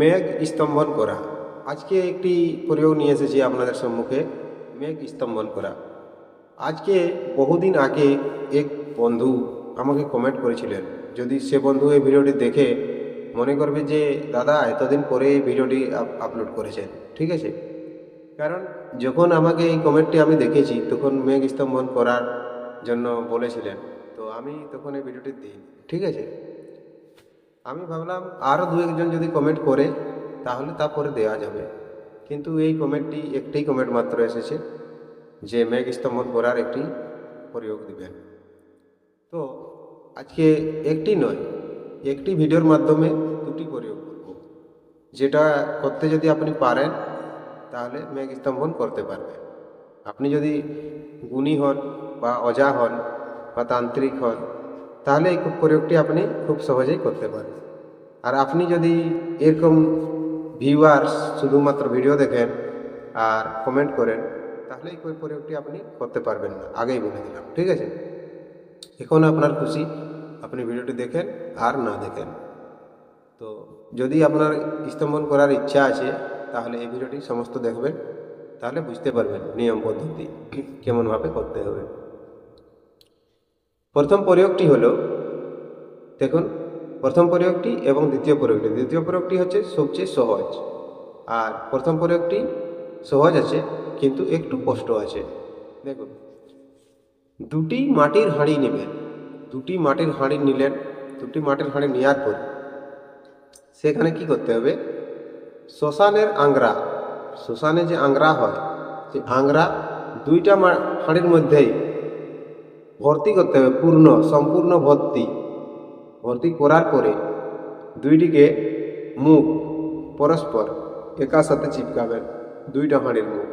মেঘ স্তম্ভন করা। আজকে একটি প্রয়োগ নিয়ে এসেছি আপনাদের সম্মুখে, মেঘ স্তম্ভন করা। আজকে বহুদিন আগে এক বন্ধু আমাকে কমেন্ট করেছিলেন। যদি সে বন্ধু এই ভিডিওটি দেখে মনে করবে যে, দাদা, এতদিন পরে এই ভিডিওটি আপ- আপলোড করেছেন। ঠিক আছে? কারণ যখন আমাকে এই কমেন্টটি আমি দেখেছি, তখন মেঘ স্তম্ভন করার জন্য বলেছিলেন। তো আমি তখন এই ভিডিওটি দিই ঠিক আছে? আমি ভাবলাম আরও দু একজন যদি কমেন্ট করে, তাহলে তারপরে দেওয়া যাবে। কিন্তু এই কমেন্টটি একটাই কমেন্ট মাত্র এসেছে, যে মেঘ স্তম্ভন করার একটি প্রয়োগ দিবেন তো আজকে একটি নয়, একটি ভিডিওর মাধ্যমে দুটি প্রয়োগ করব। যেটা করতে যদি আপনি পারেন, তাহলে মেঘ স্তম্ভন করতে পারবেন আপনি যদি গুণী হন বা অজা হন বা তান্ত্রিক হন তাহলে এই প্রয়োগটি আপনি খুব সহজেই করতে পারেন। আর আপনি যদি এরকম ভিউয়ার্স শুধুমাত্র ভিডিও দেখেন আর কমেন্ট করেন, তাহলে এই প্রয়োগটি আপনি করতে পারবেন না। আগেই বলে দিলাম, ঠিক আছে? এখন আপনার খুশি, আপনি ভিডিওটি দেখেন আর না দেখেন। তো যদি আপনার স্তম্ভন করার ইচ্ছা আছে, তাহলে এই ভিডিওটি সমস্ত দেখবেন, তাহলে বুঝতে পারবেন নিয়ম পদ্ধতি কেমনভাবে করতে হবে। প্রথম প্রয়োগটি হলো, দেখুন, প্রথম প্রয়োগটি এবং দ্বিতীয় প্রয়োগটি। দ্বিতীয় প্রয়োগটি হচ্ছে সবচেয়ে সহজ। আর প্রথম প্রয়োগটি সহজ আছে, কিন্তু একটু কষ্ট আছে। দেখুন, দুটি মাটির হাঁড়ি নেবেন। দুটি মাটির হাঁড়ি নিলেন, দুটি মাটির হাঁড়ি নেওয়ার পর সেখানে কি করতে হবে? শ্মশানের আংরা, শ্মশানে যে আংরা হয়, সেই আংরা দুইটা হাঁড়ির মধ্যেই ভর্তি করতে হবে, পূর্ণ, সম্পূর্ণ ভর্তি। ভর্তি করার পরে দুইটিকে মুখ, পরস্পর একার সাথে চিপকাবেন, দুইটা হাঁড়ির মুখ।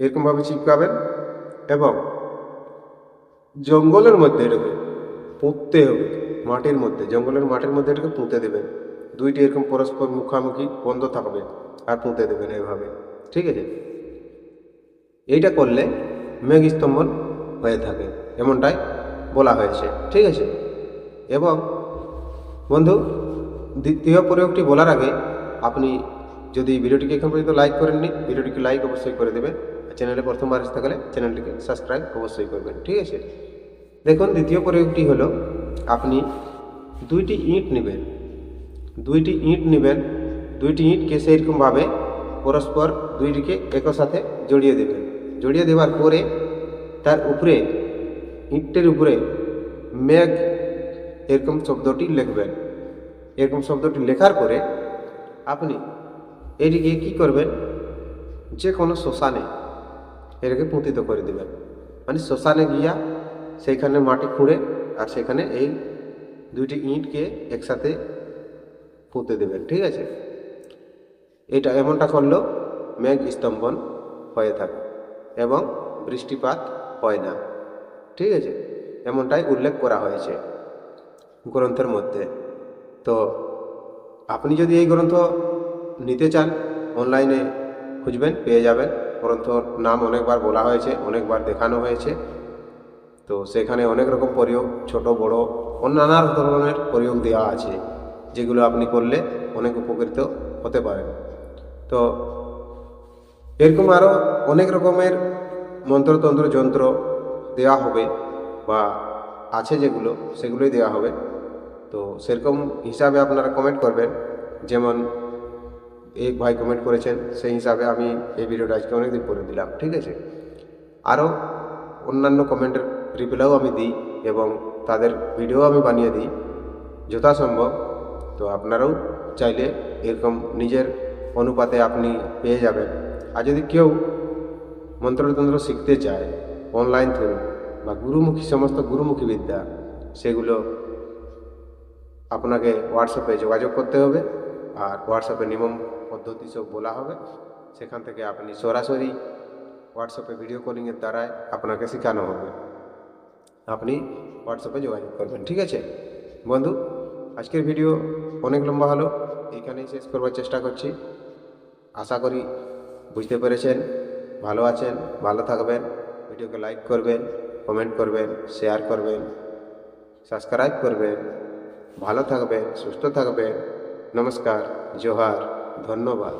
এরকমভাবে চিপকাবেন এবং জঙ্গলের মধ্যে এটাকে পুঁততে হবে, মাটির মধ্যে, জঙ্গলের মাটির মধ্যে এটাকে পুঁতে দেবেন। দুইটি এরকম পরস্পর মুখামুখি বন্ধ থাকবে আর পুঁতে দেবেন এভাবে, ঠিক আছে? এইটা করলে মেঘ স্তম্ভন হয়ে থাকে। এমনটাই বলা হয়েছে। ঠিক আছে? এবং বন্ধু, দ্বিতীয় প্রয়োগটি বলার আগে আপনি যদি ভিডিওটিকে এখন পর্যন্ত লাইক করেননি, ভিডিওটিকে লাইক অবশ্যই করে দেবেন। আর চ্যানেলে প্রথমবার এসে থাকলে চ্যানেলটিকে সাবস্ক্রাইব অবশ্যই করবেন। ঠিক আছে? দেখুন, দ্বিতীয় প্রয়োগটি হলো, আপনি দুইটি ইঁট নেবেন। দুইটি ইঁট নেবেন। দুইটি ইঁটকে সেইরকমভাবে পরস্পর দুইটিকে একর সাথে জড়িয়ে দেবেন। জড়িয়ে দেওয়ার পরে তার উপরে, ইঁটের উপরে মেঘ এরকম শব্দটি লিখবেন। এরকম শব্দটি লেখার পরে আপনি এটিকে কি করবেন? যে কোনো শ্মশানে এটাকে পুঁতিত করে দেবেন। মানে শ্মশানে গিয়া সেইখানে মাটি খুঁড়ে আর সেখানে এই দুইটি ইঁটকে একসাথে পুঁতে দেবেন, ঠিক আছে? এটা এমনটা করলেও মেঘ স্তম্ভন হয়ে থাকে এবং বৃষ্টিপাত হয় না। ঠিক আছে? এমনটাই উল্লেখ করা হয়েছে গ্রন্থের মধ্যে। তো আপনি যদি এই গ্রন্থ নিতে চান, অনলাইনে খুঁজবেন, পেয়ে যাবেন। গ্রন্থর নাম অনেকবার বলা হয়েছে, অনেকবার দেখানো হয়েছে। তো সেখানে অনেক রকম প্রয়োগ, ছোট, বড় নানা ধরনের প্রয়োগ দেওয়া আছে, যেগুলো আপনি করলে অনেক উপকৃত হতে পারেন। তো এরকম আরও অনেক রকমের মন্ত্রতন্ত্র যন্ত্র দেওয়া হবে বা আছে যেগুলো, সেগুলোই দেওয়া হবে। তো সেরকম হিসাবে আপনারা কমেন্ট করবেন। যেমন এক ভাই কমেন্ট করেছেন, সেই হিসাবে আমি এই ভিডিওটা আজকে অনেকদিন করে দিলাম, ঠিক আছে? আরও অন্যান্য কমেন্টের রিপ্লাইও আমি দিই এবং তাদের ভিডিও আমি বানিয়ে দিই, যথাসম্ভব। তো আপনারাও চাইলে এরকম নিজের অনুপাতে আপনি পেয়ে যাবেন। আর যদি কেউ মন্ত্রতন্ত্র শিখতে চায় অনলাইন থ্রু বা গুরুমুখী, সমস্ত গুরুমুখী বিদ্যা, সেগুলো আপনাকে হোয়াটসঅ্যাপে যোগাযোগ করতে হবে। আর হোয়াটসঅ্যাপে নিয়ম পদ্ধতি সব বলা হবে। সেখান থেকে আপনি সরাসরি হোয়াটসঅ্যাপে ভিডিও কলিংয়ের দ্বারাই আপনাকে শেখানো হবে। আপনি হোয়াটসঅ্যাপে যোগাযোগ করবেন, ঠিক আছে? বন্ধু, আজকের ভিডিও অনেক লম্বা হলো। এখানেই শেষ করবার চেষ্টা করছি। আশা করি বুঝতে পেরেছেন। ভালো আছেন, ভালো থাকবেন, ভিডিওকে লাইক করবেন, কমেন্ট করবেন, শেয়ার করবেন, সাবস্ক্রাইব করবেন, ভালো থাকবেন, সুস্থ থাকবেন, নমস্কার, জোহার, ধন্যবাদ।